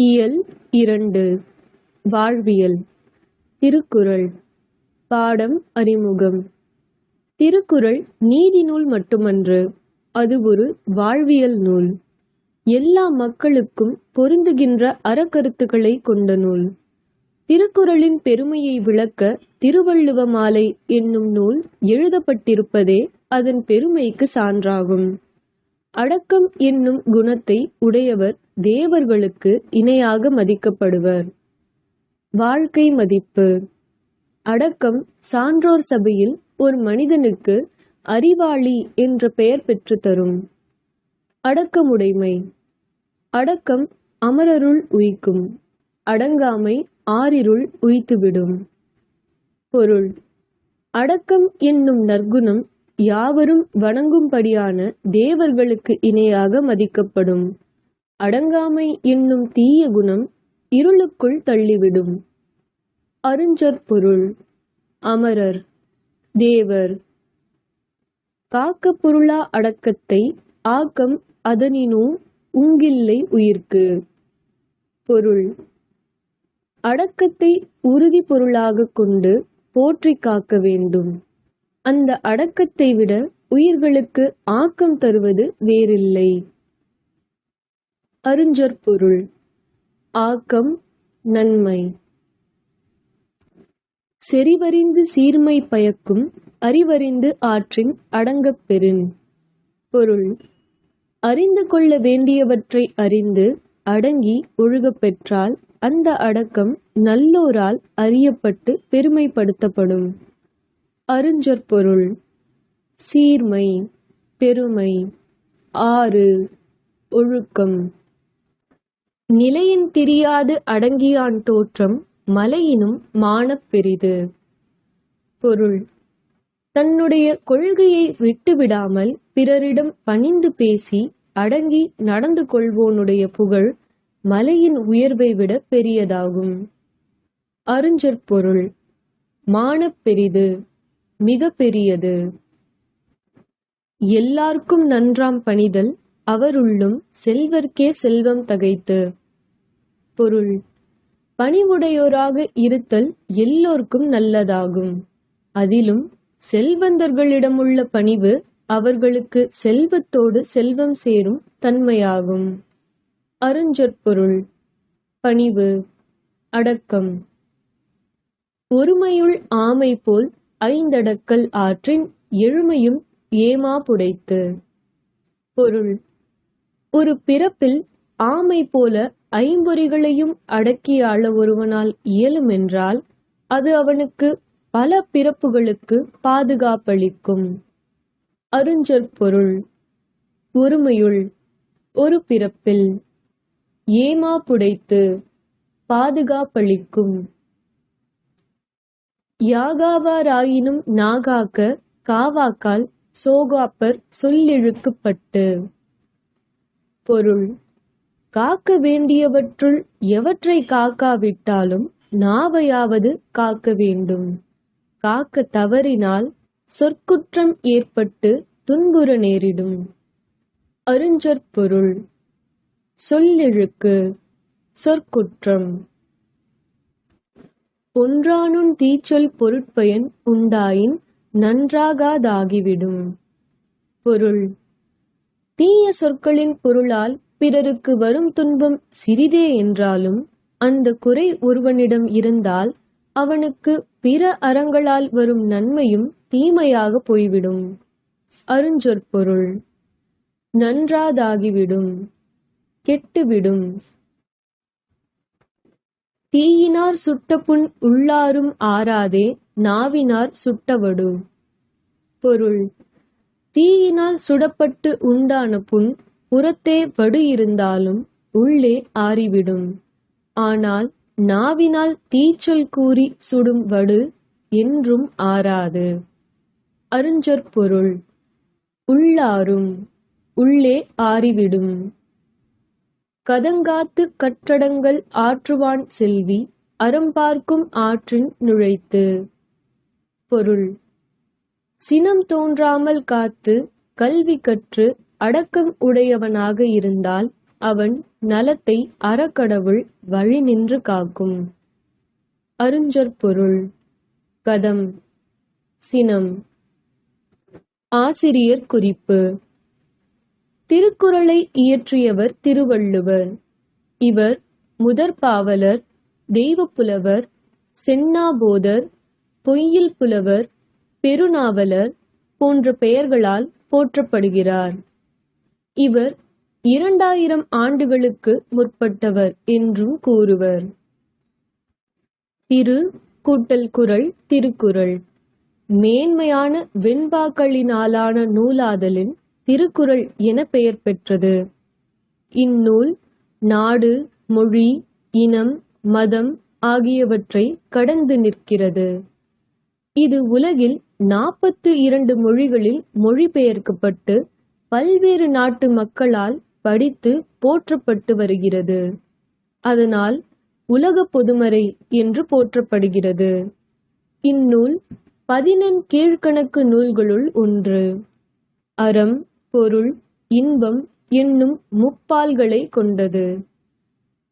இயல் இரண்டு. வாழ்வியல். திருக்குறள். பாடம் அறிமுகம். திருக்குறள் நீதி நூல் மட்டுமன்று அது ஒரு வாழ்வியல் நூல். எல்லா மக்களுக்கும் பொருந்துகின்ற அறக்கருத்துக்களை கொண்ட நூல். திருக்குறளின் பெருமையை விளக்க திருவள்ளுவ மாலை என்னும் நூல் எழுதப்பட்டிருப்பதே அதன் பெருமைக்கு சான்றாகும். அடக்கம் என்னும் குணத்தை உடையவர் தேவர்களுக்கு இணையாக மதிக்கப்படுவர். வாழ்க்கை மதிப்பு. அடக்கம் சான்றோர் சபையில் ஒரு மனிதனுக்கு அறிவாளி என்ற பெயர் பெற்று தரும். அடக்கமுடைமை. அடக்கம் அமரருள் உய்க்கும். அடங்காமை ஆறிருள் உய்த்துவிடும். பொருள். அடக்கம் என்னும் நற்குணம் யாவரும் வணங்கும்படியான தேவர்களுக்கு இணையாக மதிக்கப்படும். அடங்காமை என்னும் தீய குணம் இருளுக்குள் தள்ளிவிடும். அருஞ்சற்பொருள் அமரர் தேவர். காக்க பொருளா அடக்கத்தை ஆக்கம் அதனினோ உங்கில்லை உயிர்க்கு. பொருள் அடக்கத்தை உறுதி பொருளாக கொண்டு போற்றி காக்க வேண்டும். அந்த அடக்கத்தை விட உயிர்களுக்கு ஆக்கம் தருவது வேறில்லை. அருஞ்சொற்பொருள். ஆக்கம் நன்மை. செறிவறிந்து சீர்மை பயக்கும் அறிவறிந்து ஆற்றின் அடங்கப் பெறின் பொருள். அறிந்து கொள்ள வேண்டியவற்றை அறிந்து அடங்கி ஒழுகப் பெற்றால் அந்த அடக்கம் நல்லோரால் அறியப்பட்டு பெருமைப்படுத்தப்படும். அருஞ்சொற்பொருள். சீர்மை பெருமை. ஆறு. ஒழுக்கம். நிலையின் திரியாது அடங்கியான் தோற்றம் மலையினும் மானப் பெரிது. பொருள். தன்னுடைய கொள்கையை விட்டுவிடாமல் பிறரிடம் பணிந்து பேசி அடங்கி நடந்து கொள்வோனுடைய புகழ் மலையின் உயர்வை விட பெரியதாகும். அருஞ்சற்பொருள் மானப் பெரிது மிக பெரியது. எல்லார்க்கும் நன்றாம் பணிதல் அவருள்ளும் செல்வர்க்கே செல்வம் தகைத்து. பொருள். பணிவுடையோராக இருத்தல் எல்லோர்க்கும் நல்லதாகும். அதிலும் செல்வந்தர்களிடமுள்ள பணிவு அவர்களுக்கு செல்வத்தோடு செல்வம் சேரும் தன்மையாகும். அருஞ்சொற்பொருள். பணிவு. அடக்கம். ஒருமையுள் ஆமை போல் ஐந்தடக்கல் ஆற்றின் எழுமையும் ஏமா புடைத்து. பொருள். ஒரு பிறப்பில் ஆமை போல ஐம்பொறிகளையும் அடக்கி ஆள ஒருவனால் இயலுமென்றால் அது அவனுக்கு பல பிறப்புகளுக்கு பாதுகாப்பளிக்கும். அருஞ்சொற்பொருள். ஒருமையுள். ஒரு பிறப்பில். ஏமா புடைத்து பாதுகாப்பளிக்கும். யாகாவாராயினும் நாகாக்க காவாக்கால் சோகாப்பர் சொல்லிழுக்குப்பட்டு. பொருள். காக்க வேண்டியவற்றுள் எவற்றை காக்காவிட்டாலும் நாவையாவது காக்க வேண்டும். காக்க தவறினால் சொற்குற்றம் ஏற்பட்டு துன்புற நேரிடும். அருஞ்சொற்பொருள் சொல்லிழுக்கு. சொற்குற்றம். ஒன்றானும் தீச்சொல் பொருட்பயன் உண்டாயின் நன்றாகாதாகிவிடும். பொருள். தீய சொற்களின் பொருளால் பிறருக்கு வரும் துன்பம் சிறிதே என்றாலும் அந்த குறை ஒருவனிடம் இருந்தால் அவனுக்கு பிற அறங்களால் வரும் நன்மையும் தீமையாக போய்விடும். அருஞ்சொற்பொருள். நன்றாதாகிவிடும். கெட்டுவிடும். தீயினார் சுட்ட புண் உள்ளாரும் ஆறாதே நாவினார் சுட்டவடு. பொருள். தீயினால் சுடப்பட்டு உண்டான புண் புறத்தே வடு இருந்தாலும் உள்ளே ஆறிவிடும். ஆனால் நாவினால் தீச்சொல் கூறி சுடும் வடு என்றும் ஆறாது. அருஞ்சொற்பொருள் உள்ளாரும் உள்ளே ஆறிவிடும். கதங்காத்து கற்றடங்கள் ஆற்றுவான் செல்வி அறம்பார்க்கும் ஆற்றின் நுழைத்து. பொருள். சினம் தோன்றாமல் காத்து கல்வி கற்று அடக்கம் உடையவனாக இருந்தால் அவன் நலத்தை அறக்கடவுள் வழி நின்று காக்கும். அருஞ்சற்பொருள் கதம். சினம். ஆசிரியர் குறிப்பு. திருக்குறளை இயற்றியவர் திருவள்ளுவர். இவர் முதற்பாவலர் தெய்வப்புலவர் சென்னாபோதர் பொய்யில் புலவர் திருநாவலர் போன்ற பெயர்களால் போற்றப்படுகிறார். இவர் இரண்டாயிரம் ஆண்டுகளுக்கு முற்பட்டவர் என்றும் கூறுவர். திரு கூட்டல் குரல் திருக்குறள். மேன்மையான வெண்பாக்களினாலான நூலாதலின் திருக்குறள் என பெயர் பெற்றது. இந்நூல் நாடு மொழி இனம் மதம் ஆகியவற்றை கடந்து நிற்கிறது. இது உலகில் நாற்பத்து இரண்டு மொழிகளில் மொழிபெயர்க்கப்பட்டு பல்வேறு நாட்டு மக்களால் படித்து போற்றப்பட்டு வருகிறது. அதனால் உலக பொதுமறை என்று போற்றப்படுகிறது. இந்நூல் பதினெண் கீழ்கணக்கு நூல்களுள் ஒன்று. அறம் பொருள் இன்பம் என்னும் முப்பால்களை கொண்டது.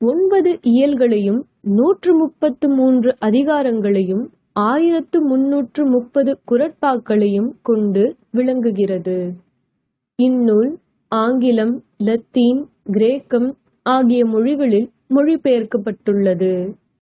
ஒன்பது இயல்களையும் நூற்று முப்பத்து மூன்று அதிகாரங்களையும் ஆயிரத்து முன்னூற்று முப்பது குரட்பாக்களையும் கொண்டு விளங்குகிறது. இந்நூல் ஆங்கிலம் லத்தீன் கிரேக்கம் ஆகிய மொழிகளில் மொழிபெயர்க்கப்பட்டுள்ளது.